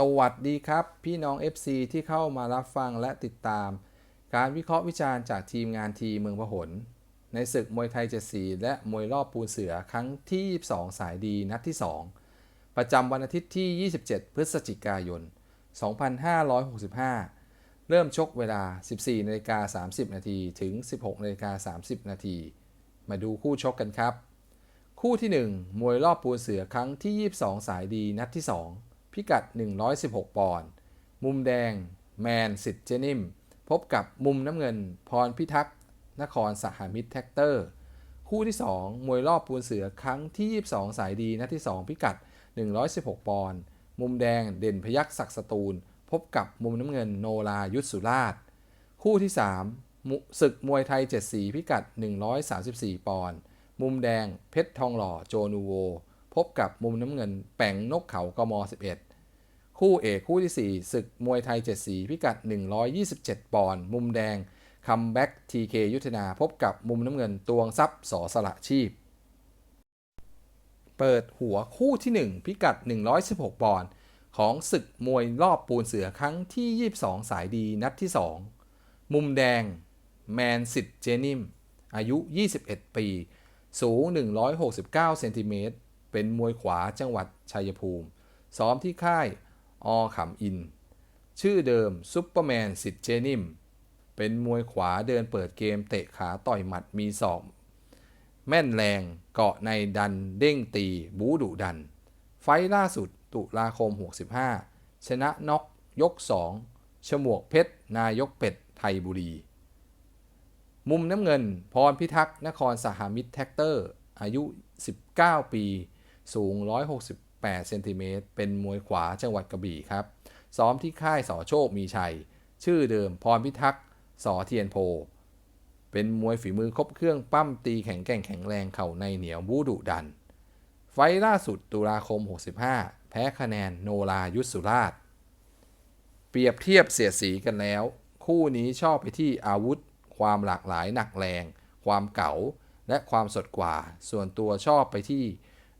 สวัสดีครับ พี่น้อง FC ที่เข้ามารับฟังและติดตาม การวิเคราะห์วิจารณ์จากทีมงานทีเมืองพหล ในศึกมวยไทยเจ็ดสีและมวยรอบปูนเสือครั้งที่ 22 สายดีนัดที่ 2 ประจำวันอาทิตย์ที่ 27 พฤศจิกายน 2565 เริ่มชกเวลา 14นาฬิกา30 นาทีถึง 16นาฬิกา30 นาทีมาดูคู่ชกกันครับ คู่ที่ 1 มวยรอบปูนเสือครั้งที่ 22 สายดีนัดที่ 2 พิกัด 116 ปอนด์ มุมแดง แมนสิทธิ์เจนิม พบกับมุมน้ำเงิน พรพิทักษ์ นครสหมิตรแท็กเตอร์ คู่ที่ 2 มวยรอบปูนเสือครั้งที่ 22 สายดีนัดที่ 2 พิกัด 116 ปอนด์ มุมแดงเด่นพยักษ์ศักสตูล พบกับมุมน้ำเงินโนรายุทธสุราช คู่ที่3มุศึกมวยไทย 7 สีพิกัด 134 ปอนด์ มุมแดงเพชรทองหล่อโจนูโวพบกับมุมน้ำเงินแป่งนกเขากม 11 คู่เอกคู่ที่ 4 ศึกมวยไทย 7 สีพิกัด 127 ปอนด์มุมแดงคัมแบ็กทีเคยุทธนาพบกับมุมน้ำเงินตวงทรัพย์สอสละชีพ เปิดหัวคู่ที่ 1 พิกัด 116 ปอนด์ของศึกมวยรอบปูนเสือครั้งที่ 22 สายดีนัดที่ 2 มุมแดง แมนสิทธิ์เจนิม อายุ 21 ปี สูง 169 เซนติเมตรเป็นมวยขวาจังหวัดชัยภูมิ ซ้อมที่ค่าย อขำอิน ชื่อเดิมซุปเปอร์แมนสิทธิ์เจนิม เป็นมวยขวาเดินเปิดเกมเตะขาต่อยหมัดมีศอกแม่นแรงเกาะในดันเด้งตี บูดุดัน ไฟล์ล่าสุดตุลาคม 65 ชนะน็อกยก 2 ฉมวกเพชร นายกเป็ด ไทยบุรี มุมน้ำเงิน พรพิทักษ์ นครสหมิตรแท็กเตอร์ อายุ 19 ปี สูง 8เซนติเมตรเป็นมวยขวาจังหวัดกระบี่ครับ ซ้อมที่ค่ายสอโชคมีชัย ชื่อเดิมพรพิทักษ์สอเทียนโพ เป็นมวยฝีมือครบเครื่องปั้มตีแข็งแกร่งแข็งแรงเข่าในเหนียวบูดุดัน ไฟล์ล่าสุดตุลาคม 65 แพ้คะแนนโนรายุสุราช เปรียบเทียบเสียสีกันแล้ว คู่นี้ชอบไปที่อาวุธ ความหลากหลายหนักแรง ความเก๋าและความสดกว่า ส่วนตัวชอบไปที่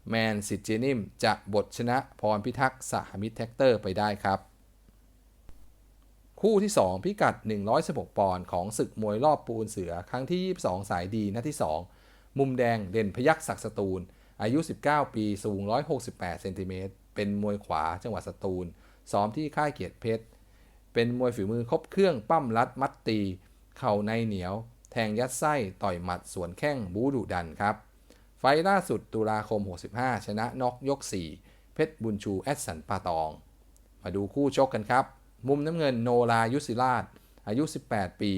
แมนสิทเจนิมจะบทชนะพรพิทักษ์สหมิตรแท็กเตอร์ไปได้ครับ คู่ที่ 2 พิกัด 116 ปอนด์ของศึกมวยรอบปูนเสือครั้งที่ 22 สายดีนัดที่ 2 มุมแดงเด่นพยักศักสตูล อายุ 19 ปี สูง 168 เซนติเมตร เป็นมวยขวาจังหวัดสตูล ซ้อมที่ค่ายเกียรติเพชร เป็นมวยฝีมือครบเครื่องปั้มรัดมัดตี เข่าในเหนียว แทงยัดไส้ ต่อยหมัดสวนแข้งบูดุดันครับ ล์ล่าสุดตุลาคม 65 ชนะน็อกยก 4 เพชรบุญชูแอดสันปาตอง มาดูคู่ชกกันครับ มุมน้ำเงินโนรายุทธศิราช อายุ 18 ปี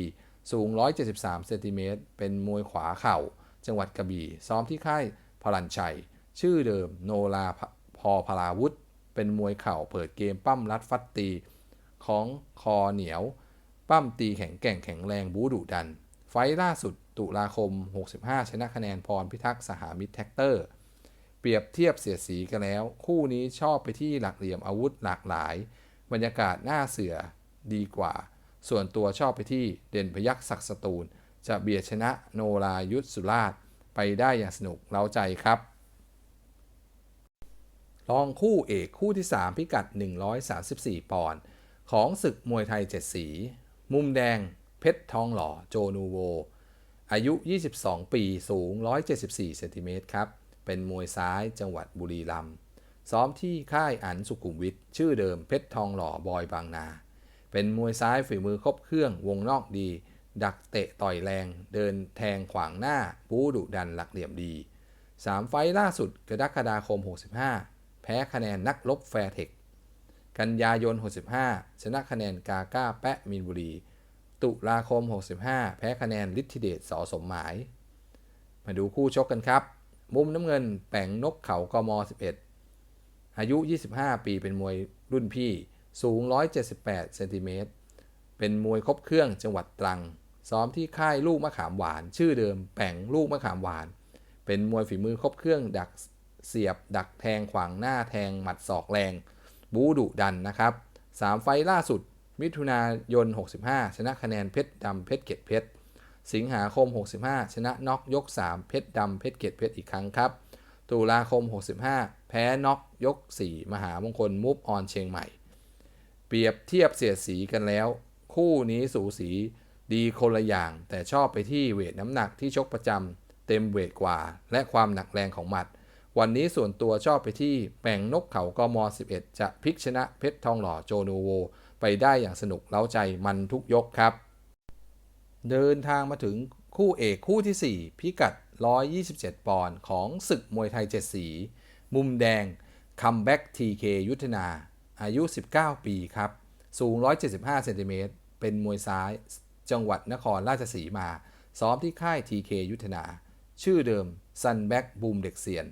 สูง 173 เซนติเมตร เป็นมวยขวาเข่า จังหวัดกระบี่ ซ้อมที่ค่ายพลันชัย ชื่อเดิมโนราพอพลาวุธ เป็นมวยเข่าเปิดเกมปั้มรัดฟัดตี ของคอเหนียว ปั้มตีแข็งแกร่งแข็งแรงบูดุดัน ไฟล่าสุดตุลาคม 65 ชนะคะแนนพรพิทักษ์สหมิตรแท็กเตอร์ เปรียบเทียบเสียดสีกันแล้ว คู่นี้ชอบไปที่หลักเหลี่ยมอาวุธหลากหลาย บรรยากาศหน้าเสือดีกว่า ส่วนตัวชอบไปที่เด่นพยักศักสตูล จะเบียดชนะโนรายุทธสุราชไปได้อย่างสนุกเล้าใจครับรองคู่เอกคู่ที่ 3 พิกัด 134 ปอนด์ของศึกมวยไทย 7 สี มุมแดง เพชรทองหล่อโจนูโว อายุ 22 ปีสูง 174 เซนติเมตรครับ เป็นมวยซ้ายจังหวัดบุรีรัมย์ซ้อมที่ค่ายอันสุขุมวิทชื่อเดิมเพชรทองหล่อบอยบางนา เป็นมวยซ้ายฝีมือครบเครื่องวงนอกดี ดักเตะต่อยแรง เดินแทงขวางหน้าบูดุดันหลักเหลี่ยมดี 3 ไฟล์ล่าสุดกรกฎาคม 65 แพ้คะแนนนักลบแฟร์เทคกันยายน 65 ชนะคะแนนกาก้าแปะมีนบุรี ตุลาคม 65 แพ้คะแนนฤทธิเดชสอสมหมาย มาดูคู่ชกกันครับ มุมน้ำเงินแป่งนกเขากม 11 อายุ 25 ปีเป็นมวยรุ่นพี่ สูง 178 เซนติเมตร เป็นมวยครบเครื่องจังหวัดตรัง ซ้อมที่ค่ายลูกมะขามหวาน ชื่อเดิมแป่งลูกมะขามหวาน เป็นมวยฝีมือครบเครื่องดักเสียบ ดักแทงขวางหน้าแทงหมัดศอกแรง บูดุดันนะครับ 3 ไฟล์ล่าสุด มิถุนายน 65 ชนะคะแนนเพชรดำเพชรเกตเพชร สิงหาคม 65 ชนะน็อกยก 3 เพชรดำเพชรเกตเพชรอีกครั้งครับ ตุลาคม 65 แพ้น็อกยก 4 มหามงคลมูฟออนเชียงใหม่ เปรียบเทียบเสียดสีกันแล้ว คู่นี้สูสีดีคนละอย่าง แต่ชอบไปที่เวทน้ำหนักที่ชกประจำเต็มเวทกว่า และความหนักแรงของหมัด วันนี้ส่วนตัวชอบไปที่แป่งนกเขากม11 จะพลิกชนะเพชรทองหล่อโจนูโว ไปได้อย่างสนุกเล้าใจมันทุกยกครับ เดินทางมาถึงคู่เอกคู่ที่ 4 พิกัด 127 ปอนด์ของศึกมวยไทย 7 สี มุมแดงคัมแบ็กทีเคยุทธนา อายุ 19 ปีครับ สูง 175 เซนติเมตร เป็นมวยซ้าย จังหวัดนครราชสีมา ซ้อมที่ค่าย TK ยุทธนา ชื่อเดิมซันแบ็กบูมเด็กเซียน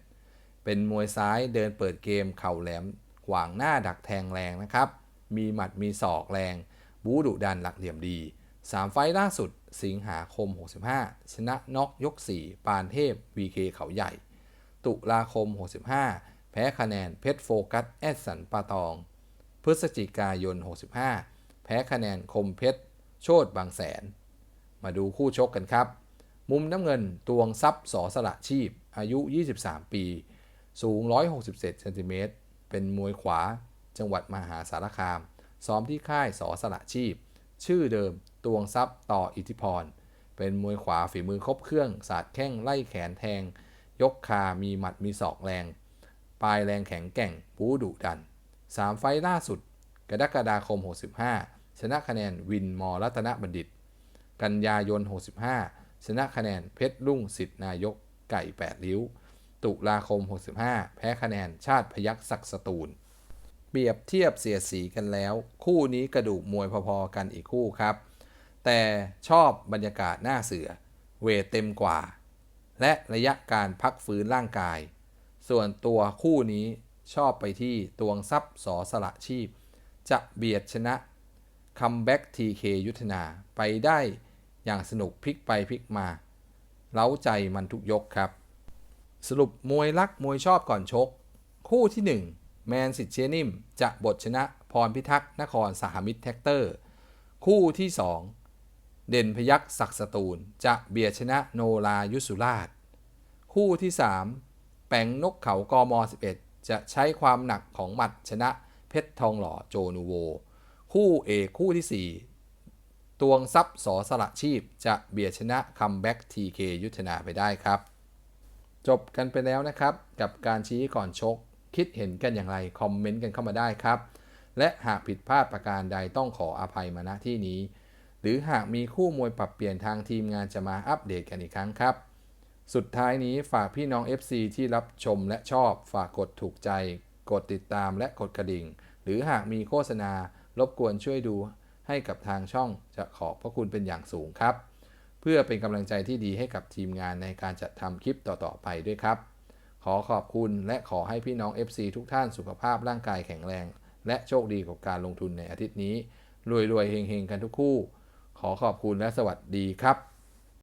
เป็นมวยซ้ายเดินเปิดเกมเข่าแหลม ขวางหน้าดักแทงแรงนะครับ มีหมัดมีศอกแรง บูดุดันหลักเหลี่ยมดี 3 ไฟล์ล่าสุด สิงหาคม 65 ชนะน็อกยก 4 ปานเทพ VK เขาใหญ่ ตุลาคม 65 แพ้คะแนนเพชรโฟกัสแอดสันปาตอง พฤศจิกายน 65 แพ้คะแนนคมเพชร โชดบางแสน มาดูคู่ชกกันครับ มุมน้ำเงินตวงซับสอสละชีพ อายุ 23 ปี สูง 167เซนติเมตรเป็นมวยขวา จังหวัดมหาสารคาม ซ้อมที่ค่ายสอสละชีพ ชื่อเดิมตวงซับต่ออิทธิพร เป็นมวยขวาฝีมือครบเครื่อง สาดแข้งไล่แขนแทง ยกคามีหมัดมีศอกแรง ปลายแรงแข็งแกร่งปูดุดัน 3 ไฟล์ล่าสุด กรกฎาคม 65 ชนะคะแนนวินมอรัตนบัณฑิต กันยายน 65 ชนะคะแนนเพชรรุ่งสิทธินายกไก่8ริ้ว ตุลาคม 65 แพ้คะแนนชาติพยักศักสตูล รียบเทียบเสียสีกันแล้ว คู่นี้กระดูกมวยพอๆกันอีกคู่ครับ แต่ชอบบรรยากาศหน้าเสือ เวทเต็มกว่า และระยะการพักฟื้นร่างกาย ส่วนตัวคู่นี้ชอบไปที่ตวงซับสอสละชีพ จะเบียดชนะคัมแบ็กทีเคยุทธนาไปได้อย่างสนุกพลิกไปพลิกมา เล้าใจมันทุกยกครับ สรุปมวยรักมวยชอบก่อนชก คู่ที่ 1 แมนสิทเชนิม จะบทชนะพรพิทักษ์นครสหมิตรแท็กเตอร์ คู่ที่ 2 เด่นพยักษ์ศักสตูล จะเบียดชนะโนลายุสุราช คู่ที่ 3 แปงนกเขากม 11 จะใช้ความหนักของหมัดชนะเพชรทองหล่อโจนูโว คู่เอกคู่ที่ 4 ตวงซับสอสละชีพจะเบียดชนะคัมแบ็กทีเคยุทธนาไปได้ครับ จบกันไปแล้วนะครับกับการชี้ก่อนชก คิดเห็นกันอย่างไร คอมเมนต์กันเข้ามาได้ครับ และหากผิดพลาดประการใดต้องขออภัยมาณที่นี้ หรือหากมีคู่มวยปรับเปลี่ยนทางทีมงานจะมาอัปเดตกันอีกครั้งครับ สุดท้ายนี้ฝากพี่น้อง FC ที่รับชมและชอบ ฝากกดถูกใจ กดติดตามและกดกระดิ่ง หรือหากมีโฆษณารบกวนช่วยดูให้กับทางช่องจะขอบพระคุณเป็นอย่างสูงครับ เพื่อเป็นกำลังใจที่ดีให้กับทีมงานในการจัดทำคลิปต่อๆไปด้วยครับ ขอขอบคุณและขอให้พี่น้อง FC ทุกท่านสุขภาพร่างกายแข็งแรง และโชคดีกับการลงทุนในอาทิตย์นี้รวยๆเฮงๆกันทุกคู่ ขอขอบคุณและสวัสดีครับ